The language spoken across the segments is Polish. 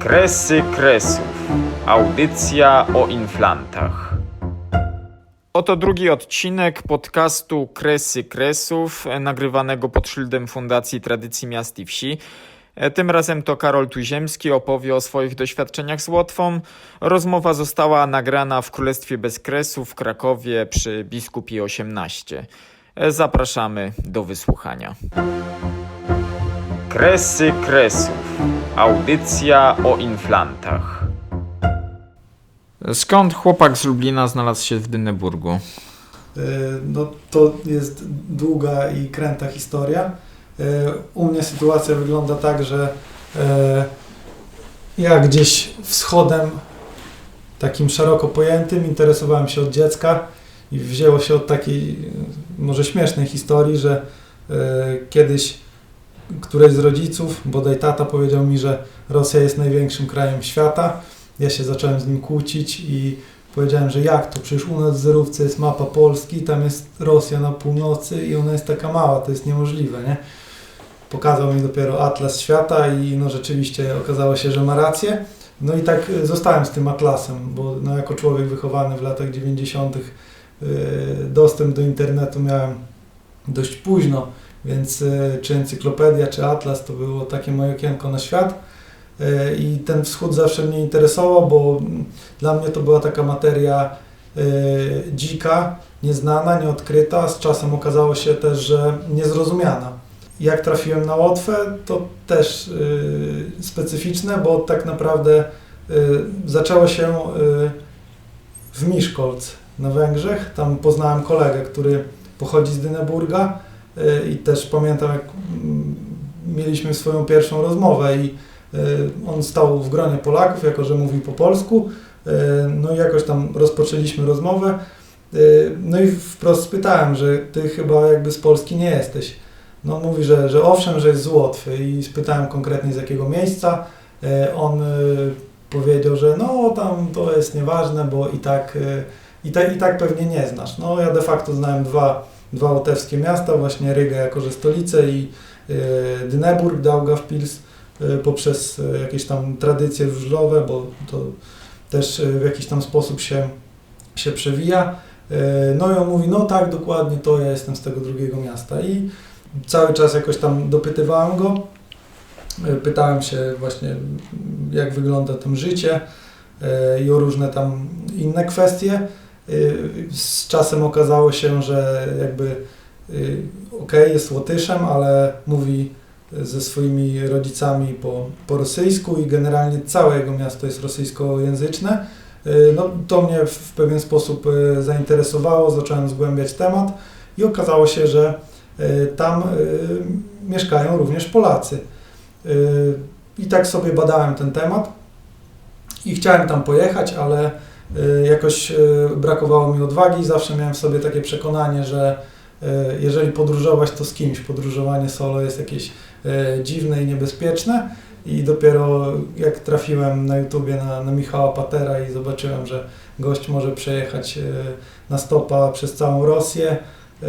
Kresy Kresów. Audycja o inflantach. Oto drugi odcinek podcastu Kresy Kresów, e, nagrywanego pod szyldem Fundacji Tradycji Miast i Wsi. E, Tym razem to Karol Tuziemski opowie o swoich doświadczeniach z Łotwą. Rozmowa została nagrana w Królestwie Bez Kresów w Krakowie przy Biskupie 18. E, Zapraszamy do wysłuchania. Kresy Kresów. Audycja o inflantach. Skąd chłopak z Lublina znalazł się w Dyneburgu? Y, No, to jest długa i kręta historia. Y, U mnie sytuacja wygląda tak, że y, ja gdzieś wschodem, takim szeroko pojętym, interesowałem się od dziecka i wzięło się od takiej może śmiesznej historii, że kiedyś któreś z rodziców, bodaj tata, powiedział mi, że Rosja jest największym krajem świata. Ja się zacząłem z nim kłócić i Powiedziałem, że jak to? Przecież u nas w zerówce jest mapa Polski, tam jest Rosja na północy i ona jest taka mała, to jest niemożliwe, nie? Pokazał mi dopiero atlas świata i no rzeczywiście okazało się, że ma rację. No i tak y, zostałem z tym atlasem, bo no, jako człowiek wychowany w latach 90. y, dostęp do internetu miałem dość późno, więc y, czy encyklopedia, czy atlas to było takie moje okienko na świat. Y, I ten wschód zawsze mnie interesował, bo dla mnie to była taka materia y, dzika, nieznana, nieodkryta. Z czasem okazało się też, że niezrozumiana. Jak trafiłem na Łotwę, to też specyficzne, bo tak naprawdę zaczęło się w Miszkolc na Węgrzech. Tam poznałem kolegę, który pochodzi z Dyneburga i też pamiętam, jak mm, mieliśmy swoją pierwszą rozmowę i y, on stał w gronie Polaków, jako że mówił po polsku. Y, No i jakoś tam rozpoczęliśmy rozmowę. Y, No i wprost spytałem, że ty chyba jakby z Polski nie jesteś. No on mówi, że, że owszem, że jest z Łotwy i spytałem konkretnie z jakiego miejsca. On powiedział, że no tam to jest nieważne, bo i tak, i, tak, i tak pewnie nie znasz. No ja de facto znałem dwa, dwa łotewskie miasta, właśnie Rygę jako że stolicę i y, Dyneburg, Daugavpils y, poprzez y, jakieś tam tradycje żużlowe, bo to też w jakiś tam sposób się, się przewija. No i on mówi, no tak, dokładnie to ja jestem z tego drugiego miasta i cały czas jakoś tam dopytywałem go. Pytałem się właśnie, jak wygląda tam życie i o różne tam inne kwestie. Y, Z czasem okazało się, że jakby y, okej, jest Łotyszem, ale mówi ze swoimi rodzicami po, po rosyjsku i generalnie całe jego miasto jest rosyjskojęzyczne. Y, No, to mnie w pewien sposób y, zainteresowało, zacząłem zgłębiać temat i okazało się, że y, tam y, mieszkają również Polacy. Y, I tak sobie badałem ten temat i chciałem tam pojechać, ale y, jakoś y, brakowało mi odwagi. Zawsze miałem w sobie takie przekonanie, że y, jeżeli podróżować, to z kimś. Podróżowanie solo jest jakieś y, dziwne i niebezpieczne. I dopiero jak trafiłem na YouTubie na, na Michała Patera i zobaczyłem, że gość może przejechać y, na stopa przez całą Rosję, y,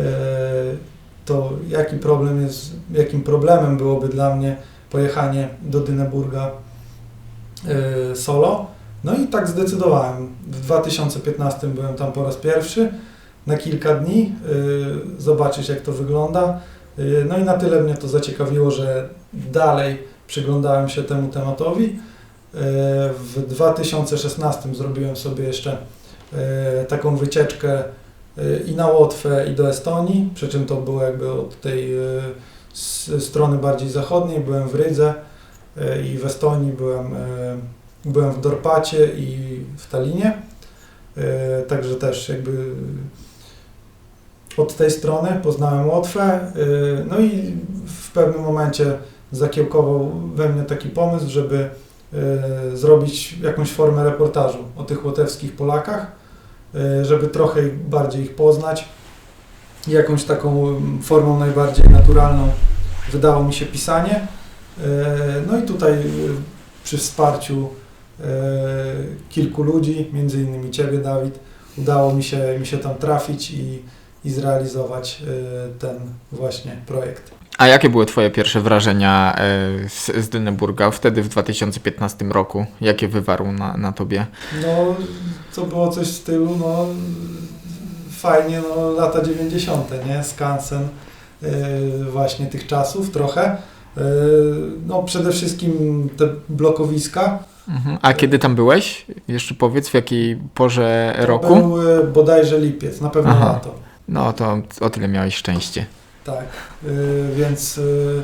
to jaki problem jest, jakim problemem byłoby dla mnie pojechanie do Dyneburga y, solo. No i tak zdecydowałem. W 2015 byłem tam po raz pierwszy na kilka dni, y, zobaczyć jak to wygląda. Y, No i na tyle mnie to zaciekawiło, że dalej przyglądałem się temu tematowi. Y, W 2016 zrobiłem sobie jeszcze taką wycieczkę i na Łotwę, i do Estonii, przy czym to było jakby od tej strony bardziej zachodniej. Byłem w Rydze i w Estonii byłem, byłem w Dorpacie i w Talinie. Y, Także też jakby od tej strony poznałem Łotwę. y, No i w pewnym momencie zakiełkował we mnie taki pomysł, żeby y, zrobić jakąś formę reportażu o tych łotewskich Polakach, żeby trochę bardziej ich poznać. Jakąś taką formą najbardziej naturalną wydało mi się pisanie. No i tutaj przy wsparciu kilku ludzi, między innymi Ciebie Dawid, udało mi się, mi się tam trafić i, i zrealizować y, ten właśnie projekt. A jakie były Twoje pierwsze wrażenia e, z, z Dyneburga wtedy w 2015 roku? Jakie wywarł na, na Tobie? No, to było coś w stylu, no, fajnie, no, lata 90., nie? Skansen yy, właśnie tych czasów trochę. Yy, no, przede wszystkim te blokowiska. Mhm. A kiedy tam byłeś? Jeszcze powiedz, w jakiej porze To roku? Był yy, bodajże lipiec, na pewno Aha. lato. No to o tyle miałeś szczęście. Tak, yy, więc yy,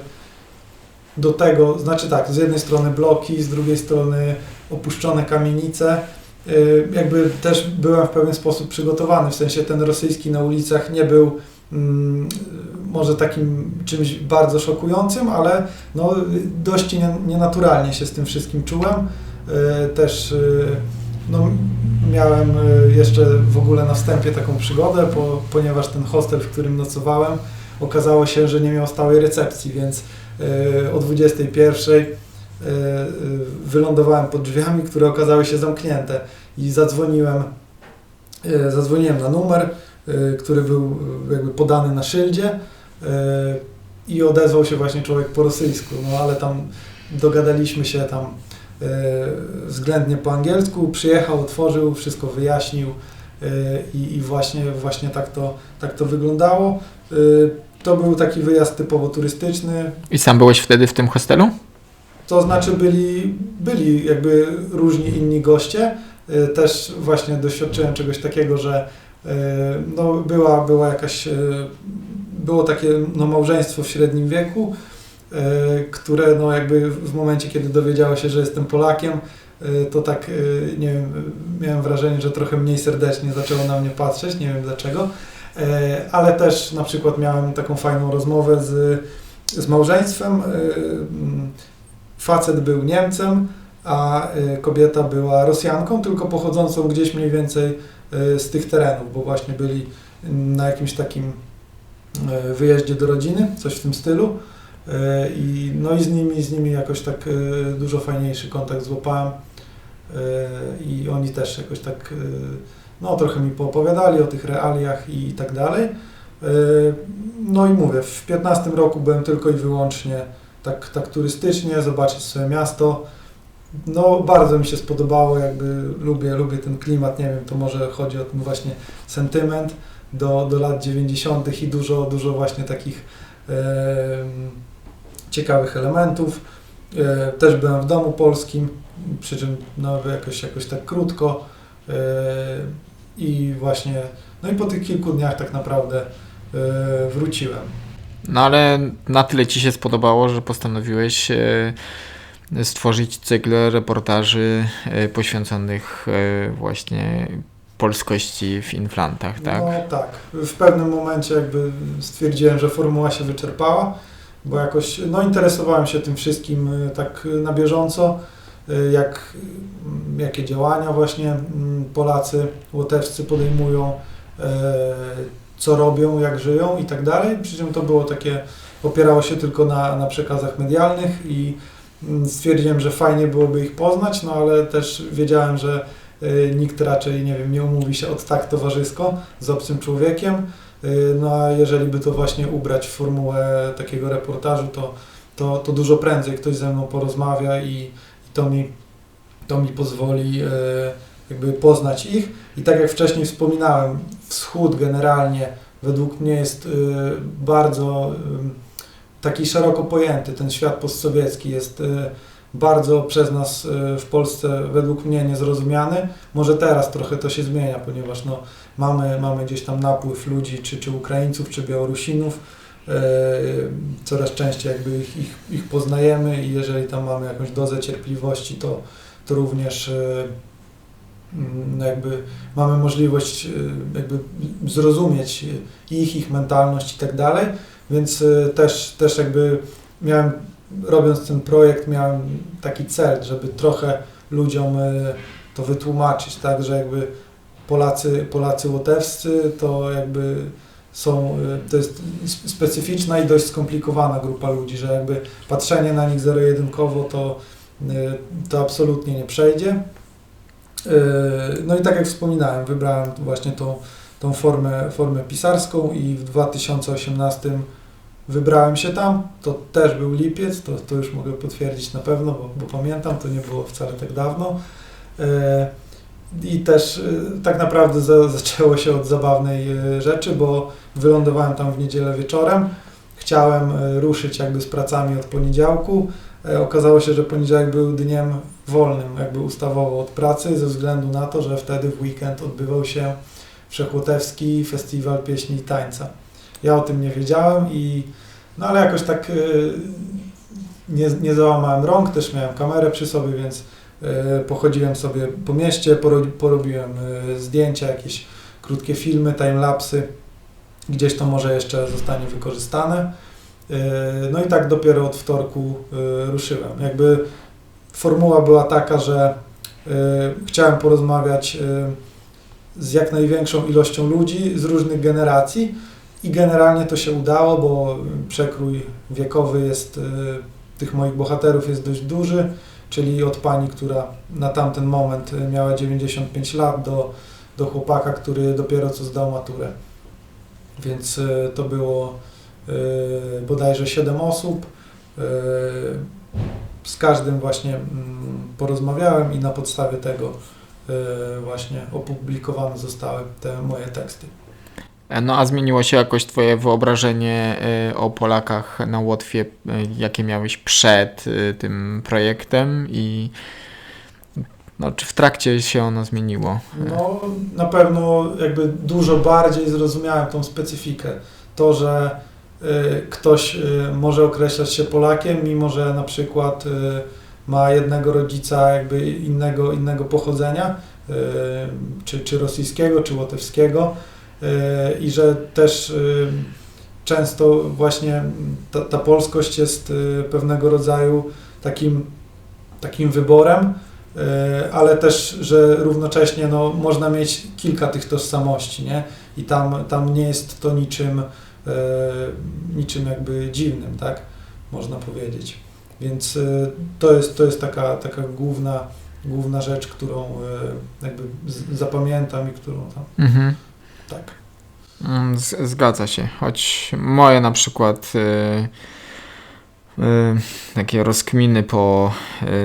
do tego, znaczy tak, z jednej strony bloki, z drugiej strony opuszczone kamienice. Yy, jakby też byłem w pewien sposób przygotowany, w sensie ten rosyjski na ulicach nie był mm, może takim czymś bardzo szokującym, ale no, dość nie, nienaturalnie się z tym wszystkim czułem. Yy, też yy, no, miałem yy, jeszcze w ogóle na wstępie taką przygodę, bo, ponieważ ten hostel, w którym nocowałem, okazało się, że nie miał stałej recepcji, więc o 21 y, y, wylądowałem pod drzwiami, które okazały się zamknięte i zadzwoniłem, zadzwoniłem na numer, który był jakby podany na szyldzie i odezwał się właśnie człowiek po rosyjsku, no ale tam dogadaliśmy się tam względnie po angielsku, przyjechał, otworzył, wszystko wyjaśnił y, i, i właśnie, właśnie tak, to, tak to wyglądało. Y, To był taki wyjazd typowo turystyczny, I sam byłeś wtedy w tym hostelu? to znaczy byli, byli jakby różni inni goście. Też właśnie doświadczyłem czegoś takiego, że no była, była jakaś, było takie no małżeństwo w średnim wieku, które no jakby w momencie, kiedy dowiedziało się, że jestem Polakiem, y, to tak, y, nie wiem, miałem wrażenie, że trochę mniej serdecznie zaczęło na mnie patrzeć, nie wiem dlaczego. E, ale też na przykład miałem taką fajną rozmowę z, z małżeństwem. E, mm, Facet był Niemcem, a e, kobieta była Rosjanką, tylko pochodzącą gdzieś mniej więcej e, z tych terenów, bo właśnie byli na jakimś takim e, wyjeździe do rodziny, coś w tym stylu. E, I, no i z nimi, z nimi jakoś tak e, dużo fajniejszy kontakt złapałem. E, I oni też jakoś tak no trochę mi poopowiadali o tych realiach i tak dalej. Yy, No i mówię, w 15 roku byłem tylko i wyłącznie tak, tak turystycznie, zobaczyć swoje miasto. No bardzo mi się spodobało, jakby lubię, lubię ten klimat, nie wiem, to może chodzi o ten właśnie sentyment do, do lat 90. i dużo, dużo właśnie takich em, ciekawych elementów. E, Też byłem w domu polskim, przy czym no, jakoś, jakoś tak krótko. E, I właśnie, no i po tych kilku dniach tak naprawdę e, wróciłem. No ale na tyle Ci się spodobało, że postanowiłeś stworzyć cykl reportaży poświęconych właśnie polskości w Inflantach, tak? No tak. W pewnym momencie jakby stwierdziłem, że formuła się wyczerpała, bo jakoś no, interesowałem się tym wszystkim y, tak y, na bieżąco, y, jak, y, jakie działania właśnie mm, Polacy łotewscy podejmują, e, co robią, jak żyją i tak dalej. Przy czym to było takie, opierało się tylko na, na przekazach medialnych i mm, stwierdziłem, że fajnie byłoby ich poznać, no ale też wiedziałem, że y, nikt raczej, nie wiem, nie umówi się od tak towarzysko z obcym człowiekiem. Y, No a jeżeli by to właśnie ubrać w formułę takiego reportażu, to, to, to dużo prędzej ktoś ze mną porozmawia i, i to, mi, to mi pozwoli y, jakby poznać ich. I tak jak wcześniej wspominałem, wschód generalnie według mnie jest y, bardzo taki szeroko pojęty. Ten świat postsowiecki jest bardzo przez nas y, w Polsce według mnie niezrozumiany. Może teraz trochę to się zmienia, ponieważ no, mamy, mamy gdzieś tam napływ ludzi, czy, czy Ukraińców, czy Białorusinów. E, Coraz częściej jakby ich, ich, ich poznajemy i jeżeli tam mamy jakąś dozę cierpliwości, to, to również e, mm, jakby mamy możliwość jakby zrozumieć ich, ich mentalność i tak dalej, więc też, też jakby miałem, robiąc ten projekt, miałem taki cel, żeby trochę ludziom e, to wytłumaczyć, tak, że jakby Polacy, Polacy łotewscy to jakby są, y, to jest sp- specyficzna i dość skomplikowana grupa ludzi, że jakby patrzenie na nich zero-jedynkowo to, y, to absolutnie nie przejdzie. No i tak jak wspominałem, wybrałem właśnie tą, tą formę, formę pisarską i w 2018 wybrałem się tam, to też był lipiec, to, to już mogę potwierdzić na pewno, bo, bo pamiętam, to nie było wcale tak dawno. E, I też e, tak naprawdę za, zaczęło się od zabawnej e, rzeczy, bo wylądowałem tam w niedzielę wieczorem. Chciałem ruszyć jakby z pracami od poniedziałku. Okazało się, że poniedziałek był dniem wolnym, jakby ustawowo od pracy, ze względu na to, że wtedy w weekend odbywał się Wszechłotewski Festiwal Pieśni i Tańca. Ja o tym nie wiedziałem i no ale jakoś tak y, nie, nie załamałem rąk, też miałem kamerę przy sobie, więc y, pochodziłem sobie po mieście, poro, porobiłem y, zdjęcia, jakieś krótkie filmy, timelapsy, gdzieś to może jeszcze zostanie wykorzystane. No i tak dopiero od wtorku ruszyłem. Jakby formuła była taka, że chciałem porozmawiać z jak największą ilością ludzi z różnych generacji i generalnie to się udało, bo przekrój wiekowy jest y, tych moich bohaterów jest dość duży, czyli od pani, która na tamten moment miała 95 lat do, do chłopaka, który dopiero co zdał maturę. Więc y, to było y, bodajże 7 osób. Z każdym właśnie mm, porozmawiałem i na podstawie tego właśnie opublikowane zostały te moje teksty. E, No a zmieniło się jakoś twoje wyobrażenie e, o Polakach na Łotwie, e, jakie miałeś przed tym projektem i no, czy w trakcie się ono zmieniło? No, na pewno jakby dużo bardziej zrozumiałem tą specyfikę. To, że ktoś może określać się Polakiem, mimo że na przykład ma jednego rodzica jakby innego, innego pochodzenia, czy, czy rosyjskiego, czy łotewskiego i że też y, często właśnie ta, ta polskość jest y, pewnego rodzaju takim, takim wyborem, E, ale też, że równocześnie no, można mieć kilka tych tożsamości, nie? I tam, tam nie jest to niczym, e, niczym jakby dziwnym, tak? Można powiedzieć. Więc e, to jest, to jest taka, taka główna, główna rzecz, którą e, jakby zapamiętam i którą tam, Mhm. Tak. Mm, z- Zgadza się, choć moje na przykład y, y, takie rozkminy po,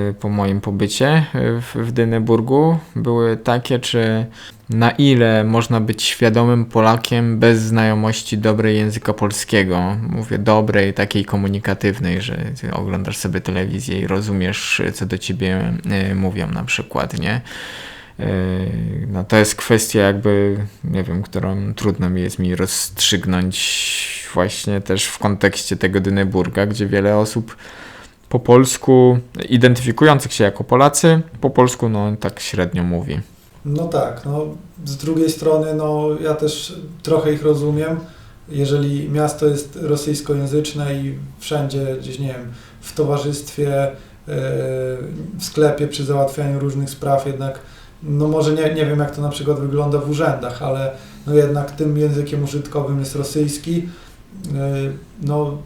y, po moim pobycie y, w, w Dyneburgu były takie, czy na ile można być świadomym Polakiem bez znajomości dobrej języka polskiego. Mówię dobrej, takiej komunikatywnej, że oglądasz sobie telewizję i rozumiesz, co do ciebie y, mówią na przykład, nie? Yy, No to jest kwestia jakby, nie wiem, którą trudno mi jest mi rozstrzygnąć właśnie też w kontekście tego Dyneburga, gdzie wiele osób po polsku, identyfikujących się jako Polacy, po polsku no tak średnio mówi. No tak, no z drugiej strony, no ja też trochę ich rozumiem. Jeżeli miasto jest rosyjskojęzyczne i wszędzie gdzieś, nie wiem, w towarzystwie, yy, w sklepie przy załatwianiu różnych spraw jednak, no może nie, nie wiem jak to na przykład wygląda w urzędach, ale no jednak tym językiem użytkowym jest rosyjski. Yy, No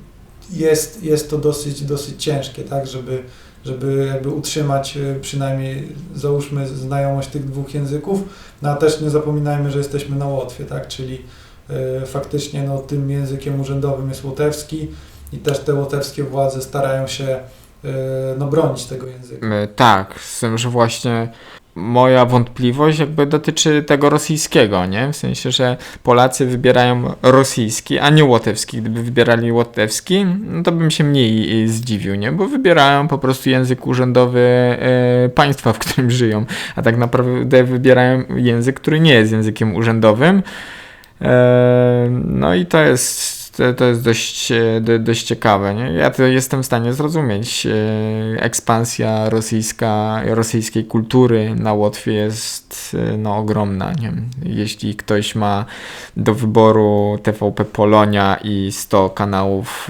jest, jest to dosyć, dosyć ciężkie, tak, żeby, żeby jakby utrzymać y, przynajmniej załóżmy znajomość tych dwóch języków, no a też nie zapominajmy, że jesteśmy na Łotwie, tak, czyli y, faktycznie no, tym językiem urzędowym jest łotewski i też te łotewskie władze starają się y, no, bronić tego języka. Tak, z tym, że właśnie moja wątpliwość jakby dotyczy tego rosyjskiego, nie? W sensie, że Polacy wybierają rosyjski, a nie łotewski. Gdyby wybierali łotewski, no to bym się mniej y, zdziwił, nie? Bo wybierają po prostu język urzędowy e, państwa, w którym żyją, a tak naprawdę wybierają język, który nie jest językiem urzędowym. E, no i to jest to, to jest dość, e, do, dość ciekawe. Nie? Ja to jestem w stanie zrozumieć. E, Ekspansja rosyjska, rosyjskiej kultury na Łotwie jest e, no, ogromna. Nie? Jeśli ktoś ma do wyboru TVP Polonia i 100 kanałów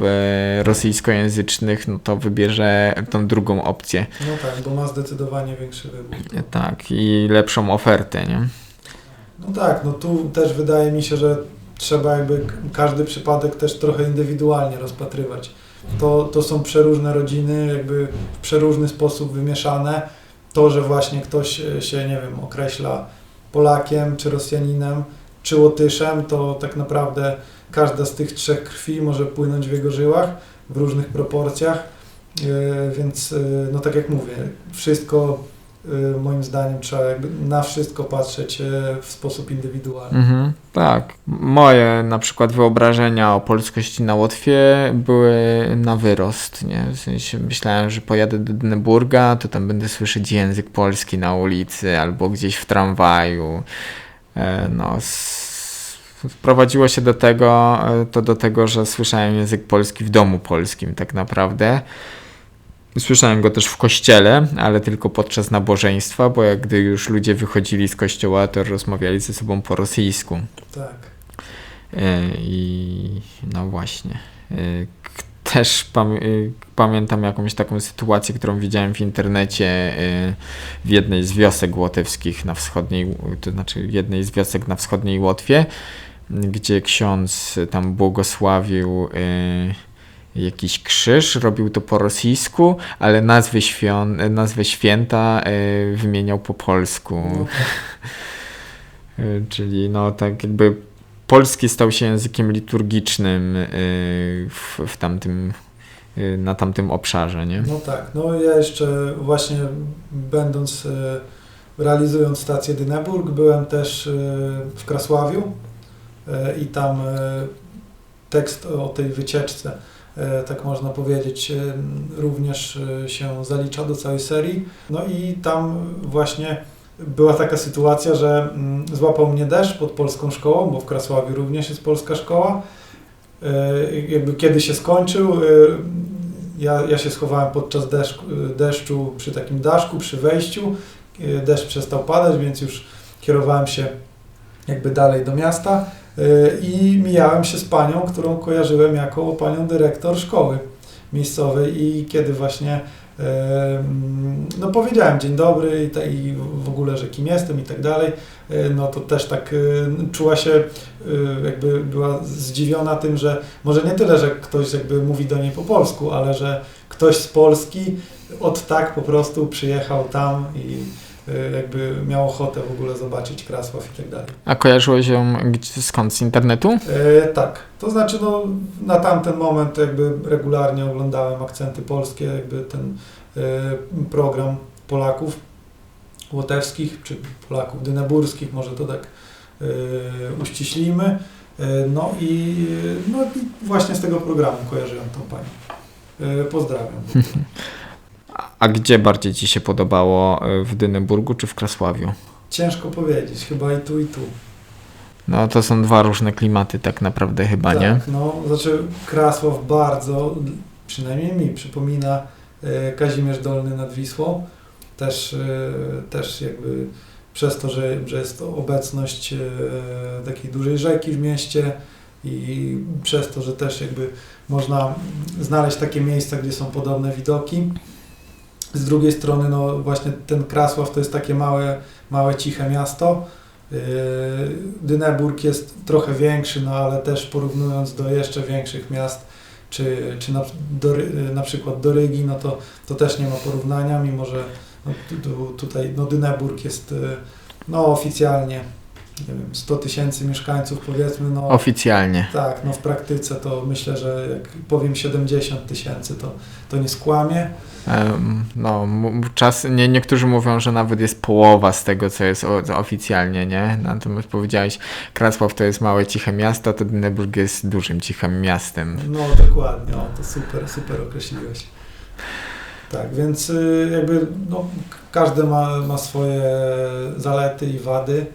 rosyjskojęzycznych, no to wybierze tą drugą opcję. No tak, bo ma zdecydowanie większy wybór. Tak, i lepszą ofertę. Nie? No tak, no tu też wydaje mi się, że trzeba jakby każdy przypadek też trochę indywidualnie rozpatrywać. To, to są przeróżne rodziny, jakby w przeróżny sposób wymieszane. To, że właśnie ktoś e, się, nie wiem, określa Polakiem, czy Rosjaninem, czy Łotyszem, to tak naprawdę każda z tych trzech krwi może płynąć w jego żyłach w różnych proporcjach, e, więc e, no tak jak mówię, wszystko moim zdaniem trzeba na wszystko patrzeć e, w sposób indywidualny. Mhm, tak. Moje na przykład wyobrażenia o polskości na Łotwie były na wyrost, nie? W sensie myślałem, że pojadę do Dyneburga, to tam będę słyszeć język polski na ulicy albo gdzieś w tramwaju. E, No, sprowadziło się do tego, e, to do tego, że słyszałem język polski w domu polskim tak naprawdę. Słyszałem go też w kościele, ale tylko podczas nabożeństwa, bo jak gdy już ludzie wychodzili z kościoła, to rozmawiali ze sobą po rosyjsku. Tak. E, I no właśnie. E, Też pam- y, pamiętam jakąś taką sytuację, którą widziałem w internecie w jednej z wiosek łotewskich na wschodniej, to znaczy jednej z wiosek na wschodniej Łotwie, gdzie ksiądz tam błogosławił jakiś krzyż, robił to po rosyjsku, ale nazwy, świąt, nazwę święta y, wymieniał po polsku. No, tak. Y, Czyli no tak jakby polski stał się językiem liturgicznym y, w, w tamtym, na tamtym obszarze, nie? No tak, no ja jeszcze właśnie będąc, e, realizując stację Dyneburg, byłem też e, w Krasławiu e, i tam e, tekst o tej wycieczce, e, tak można powiedzieć, e, również e, się zalicza do całej serii. No i tam właśnie była taka sytuacja, że mm, złapał mnie deszcz pod polską szkołą, bo w Krasławiu również jest polska szkoła. E, Jakby kiedy się skończył, e, ja, ja się schowałem podczas deszczu, przy takim daszku, przy wejściu. E, Deszcz przestał padać, więc już kierowałem się jakby dalej do miasta e, i mijałem się z panią, którą kojarzyłem jako panią dyrektor szkoły miejscowej. I kiedy właśnie e, mm, no powiedziałem dzień dobry i, ta, i w ogóle, że kim jestem i tak dalej, e, no to też tak e, czuła się e, jakby była zdziwiona tym, że może nie tyle, że ktoś jakby mówi do niej po polsku, ale że ktoś z Polski od tak po prostu przyjechał tam i jakby miał ochotę w ogóle zobaczyć Krasław i tak dalej. A kojarzyłeś ją gdzie, skąd? Z internetu? E, tak, to znaczy no, na tamten moment jakby regularnie oglądałem akcenty polskie, jakby ten e, program Polaków łotewskich, czy Polaków dyneburskich, może to tak e, uściślimy. E, no, i, no i właśnie z tego programu kojarzyłem tą panią. E, pozdrawiam. A- gdzie bardziej Ci się podobało? y, W Dyneburgu czy w Krasławiu? Ciężko powiedzieć, chyba i tu i tu. No to są dwa różne klimaty tak naprawdę chyba, tak, nie? No, znaczy Krasław bardzo, przynajmniej mi przypomina e, Kazimierz Dolny nad Wisłą. Też, e, też jakby przez to, że, że jest to obecność e, takiej dużej rzeki w mieście i przez to, że też jakby można znaleźć takie miejsca, gdzie są podobne widoki. Z drugiej strony, no właśnie ten Krasław to jest takie małe, małe ciche miasto. Yy, Dyneburg jest trochę większy, no ale też porównując do jeszcze większych miast, czy, czy na, do, na przykład do Rygi, no to, to też nie ma porównania, mimo że no, tu, tu, tutaj no Dyneburg jest yy, no oficjalnie nie wiem, 100 tysięcy mieszkańców powiedzmy, no Oficjalnie. tak, no w praktyce to myślę, że jak powiem 70 tysięcy, to, to nie skłamię. Em, No, czas, nie, niektórzy mówią, że nawet jest połowa z tego, co jest o, oficjalnie, nie? Natomiast powiedziałeś, Krasław to jest małe, ciche miasto, to Dyneburg jest dużym, cichym miastem. No dokładnie, o, to super, super określiłeś. Tak, więc y, jakby no, każdy ma, ma swoje zalety i wady.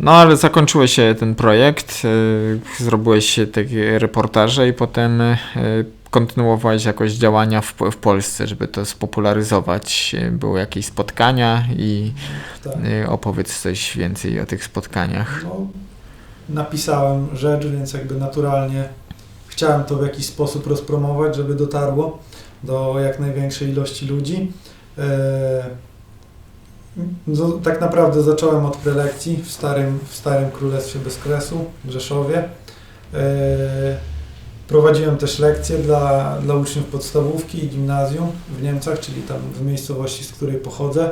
No, ale zakończyłeś się ten projekt, y, zrobiłeś takie reportaże i potem y, kontynuowałeś jakoś działania w, w Polsce, żeby to spopularyzować. Były jakieś spotkania i Tak. y, opowiedz coś więcej o tych spotkaniach. No, napisałem rzecz, więc jakby naturalnie chciałem to w jakiś sposób rozpromować, żeby dotarło do jak największej ilości ludzi. E, tak naprawdę zacząłem od prelekcji w Starym, w starym Królestwie Bezkresu w Rzeszowie. E, prowadziłem też lekcje dla, dla uczniów podstawówki i gimnazjum w Niemcach, czyli tam w miejscowości, z której pochodzę.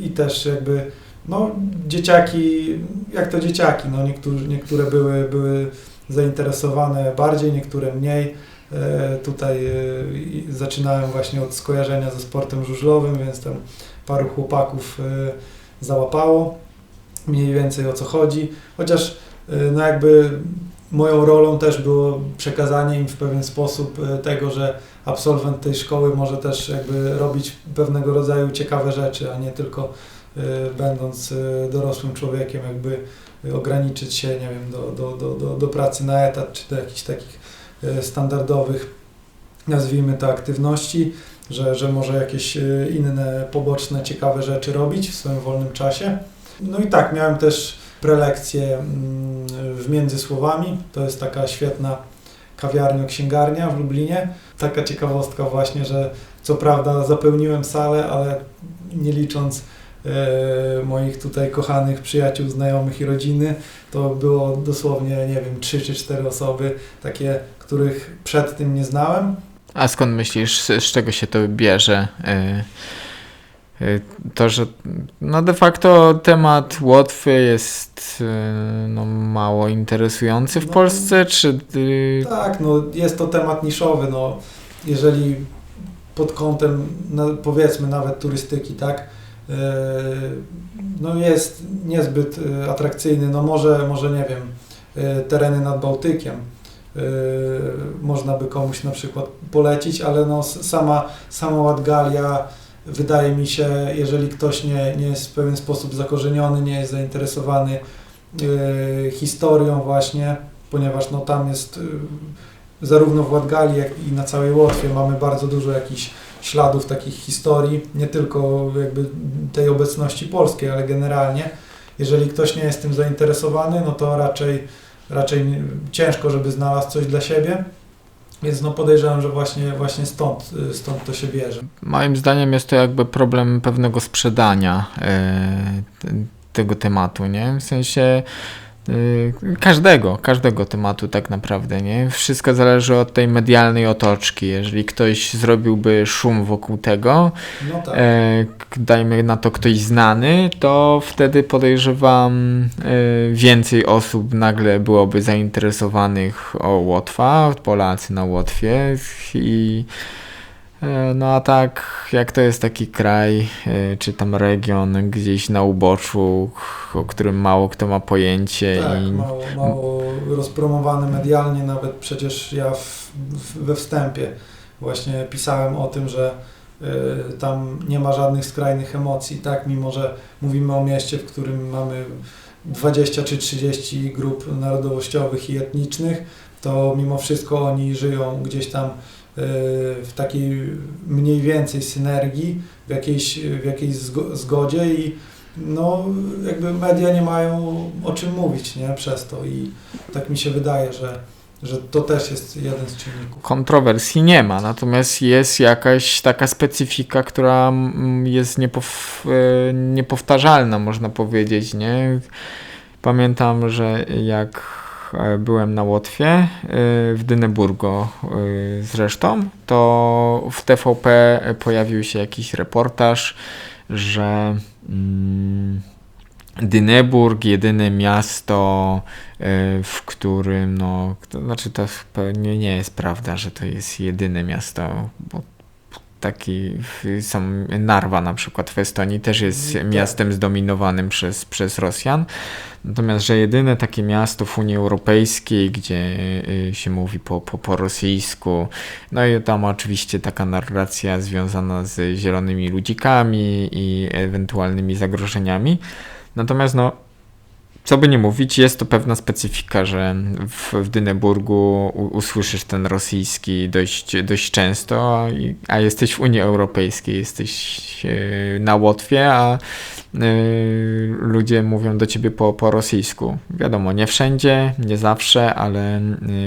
i też jakby no, dzieciaki, jak to dzieciaki, no, niektórzy, niektóre były, były zainteresowane bardziej, niektóre mniej. E, Tutaj e, zaczynałem właśnie od skojarzenia ze sportem żużlowym, więc tam paru chłopaków e, załapało mniej więcej o co chodzi. Chociaż no jakby moją rolą też było przekazanie im w pewien sposób tego, że absolwent tej szkoły może też jakby robić pewnego rodzaju ciekawe rzeczy, a nie tylko będąc dorosłym człowiekiem jakby ograniczyć się, nie wiem, do, do, do, do, pracy na etat, czy do jakichś takich standardowych, nazwijmy to, aktywności, że, że może jakieś e, inne, poboczne, ciekawe rzeczy robić w swoim wolnym czasie. No i tak, miałem też prelekcje mm, w Międzysłowami, to jest taka świetna kawiarnia-księgarnia w Lublinie. Taka ciekawostka właśnie, że co prawda zapełniłem salę, ale nie licząc e, moich tutaj kochanych przyjaciół, znajomych i rodziny, to było dosłownie, nie wiem, trzy czy cztery osoby, takie, których przed tym nie znałem. A skąd myślisz, z, czego się to bierze? Y, y, To, że no de facto temat Łotwy jest no, mało interesujący w No. Polsce, czy y, Tak, no jest to temat niszowy, no jeżeli pod kątem no, powiedzmy nawet turystyki, tak, no jest niezbyt y, atrakcyjny, no może, może nie wiem, y, tereny nad Bałtykiem, można by komuś na przykład polecić, ale no sama, sama Ładgalia wydaje mi się, jeżeli ktoś nie, nie jest w pewien sposób zakorzeniony, nie jest zainteresowany historią właśnie, ponieważ no, tam jest zarówno w Ładgali, jak i na całej Łotwie mamy bardzo dużo jakichś śladów takich historii, nie tylko jakby tej obecności polskiej, ale generalnie. Jeżeli ktoś nie jest tym zainteresowany, no to raczej, raczej ciężko, żeby znalazł coś dla siebie. Więc no podejrzewam, że właśnie, właśnie stąd, y, stąd to się bierze. moim zdaniem jest to jakby problem pewnego sprzedania y, t- tego tematu, nie? W sensie każdego, każdego tematu tak naprawdę, nie? Wszystko zależy od tej medialnej otoczki. Jeżeli ktoś zrobiłby szum wokół tego, No tak. e, dajmy na to ktoś znany, to wtedy podejrzewam e, więcej osób nagle byłoby zainteresowanych o Łotwa, Polacy na Łotwie i no a tak, jak to jest taki kraj, e, czy tam region gdzieś na uboczu, o którym mało kto ma pojęcie Tak, i mało, mało rozpromowany medialnie, nawet przecież ja w, w, we wstępie właśnie pisałem o tym, że y, tam nie ma żadnych skrajnych emocji, tak, mimo że mówimy o mieście, w którym mamy 20 czy 30 grup narodowościowych i etnicznych, to mimo wszystko oni żyją gdzieś tam w takiej mniej więcej synergii, w jakiejś, w jakiejś zgo- zgodzie i no jakby media nie mają o czym mówić, nie, przez to i tak mi się wydaje, że, że to też jest jeden z czynników. kontrowersji nie ma, natomiast jest jakaś taka specyfika, która mm, jest niepow, e, niepowtarzalna, można powiedzieć, nie? Pamiętam, że jak byłem na Łotwie, e, w Dyneburgu e, zresztą, to w TVP pojawił się jakiś reportaż, że mm, Dyneburg, jedyne miasto, e, w którym, no, to znaczy to pewnie nie jest prawda, że to jest jedyne miasto, bo taki są Narwa na przykład w Estonii też jest Tak. miastem zdominowanym przez, przez Rosjan. Natomiast, że jedyne takie miasto w Unii Europejskiej, gdzie y, się mówi po, po, po rosyjsku, no i tam oczywiście taka narracja związana z zielonymi ludzikami i ewentualnymi zagrożeniami. Natomiast no, co by nie mówić, jest to pewna specyfika, że w, w Dyneburgu usłyszysz ten rosyjski dość, dość często, a, a jesteś w Unii Europejskiej, jesteś e, na Łotwie, a e, ludzie mówią do ciebie po, po rosyjsku. Wiadomo, nie wszędzie, nie zawsze, ale e,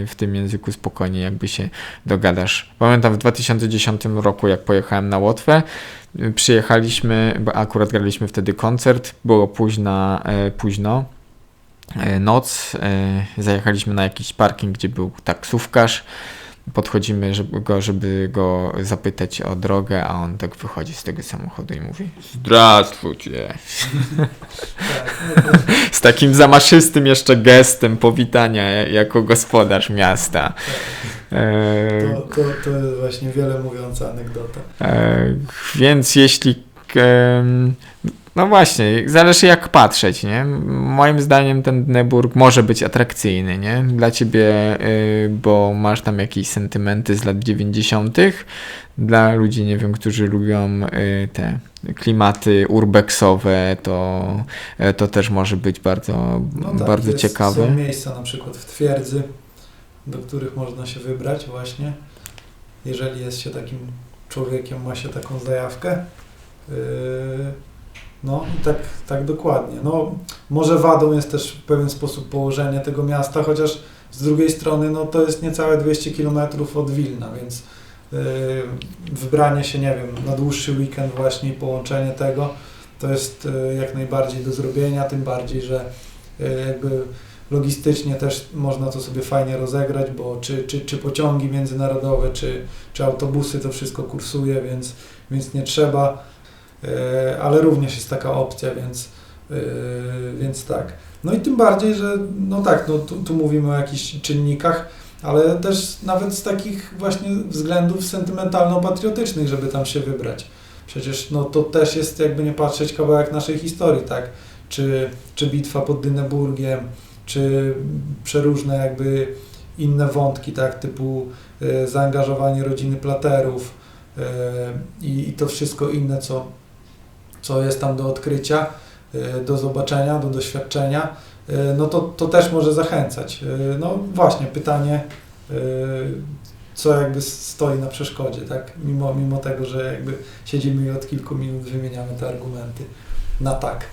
w tym języku spokojnie jakby się dogadasz. Pamiętam w 2010 roku, jak pojechałem na Łotwę, y, przyjechaliśmy, bo akurat graliśmy wtedy koncert, było późna, późno, noc, e, zajechaliśmy na jakiś parking, gdzie był taksówkarz podchodzimy żeby go, żeby go zapytać o drogę, a on tak wychodzi z tego samochodu i mówi Zdrawstwujcie. To, Z takim zamaszystym jeszcze gestem powitania jako gospodarz miasta. E, to, to, to jest właśnie wiele mówiąca anegdota. E, więc jeśli. No właśnie, zależy jak patrzeć, nie? Moim zdaniem ten Dneburg może być atrakcyjny, nie? Dla ciebie, y, bo masz tam jakieś sentymenty z lat 90. Dla ludzi, nie wiem, którzy lubią y, te klimaty urbexowe, to, y, to też może być bardzo, No tak, bardzo jest, ciekawe. Są miejsca na przykład w twierdzy, do których można się wybrać właśnie, jeżeli jest się takim człowiekiem, ma się taką zajawkę. Yy, No i tak, tak dokładnie. No, może wadą jest też w pewien sposób położenie tego miasta, chociaż z drugiej strony no, to jest niecałe 200 km od Wilna, więc yy, wybranie się, nie wiem, na dłuższy weekend właśnie i połączenie tego, to jest yy, jak najbardziej do zrobienia, tym bardziej, że yy, jakby logistycznie też można to sobie fajnie rozegrać, bo czy, czy, czy pociągi międzynarodowe, czy, czy autobusy, to wszystko kursuje, więc, więc nie trzeba, ale również jest taka opcja, więc, e, więc tak. No i tym bardziej, że no tak, no tu, tu mówimy o jakichś czynnikach, ale też nawet z takich właśnie względów sentymentalno-patriotycznych, żeby tam się wybrać. Przecież no to też jest jakby nie patrzeć kawałek naszej historii, tak? Czy, czy bitwa pod Dyneburgiem, czy przeróżne jakby inne wątki, tak, typu e, zaangażowanie rodziny Platerów e, i, i to wszystko inne, co, co jest tam do odkrycia, e, do zobaczenia, do doświadczenia, e, no to, to też może zachęcać. E, no właśnie, pytanie, co jakby stoi na przeszkodzie, tak, mimo, mimo tego, że jakby siedzimy i od kilku minut wymieniamy te argumenty na tak.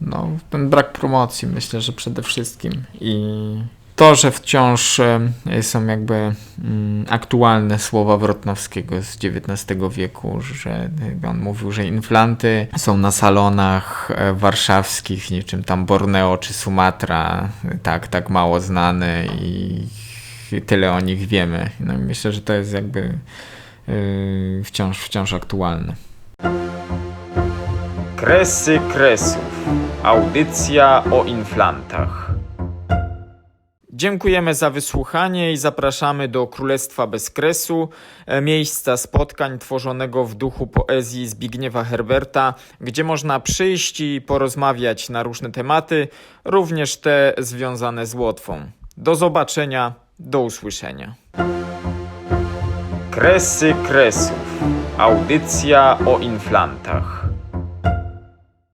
No, ten brak promocji myślę, że przede wszystkim i to, że wciąż e, są jakby mm, aktualne słowa Wrotnowskiego z XIX wieku, że on mówił, że inflanty są na salonach e, warszawskich, niczym tam Borneo czy Sumatra, tak, tak mało znane i tyle o nich wiemy. No myślę, że to jest jakby e, wciąż, wciąż aktualne. Kresy Kresów. Audycja o inflantach. Dziękujemy za wysłuchanie i zapraszamy do Królestwa Bez Kresu, e, miejsca spotkań tworzonego w duchu poezji Zbigniewa Herberta, gdzie można przyjść i porozmawiać na różne tematy, również te związane z Łotwą. Do zobaczenia, do usłyszenia. Kresy Kresów. Audycja o inflantach.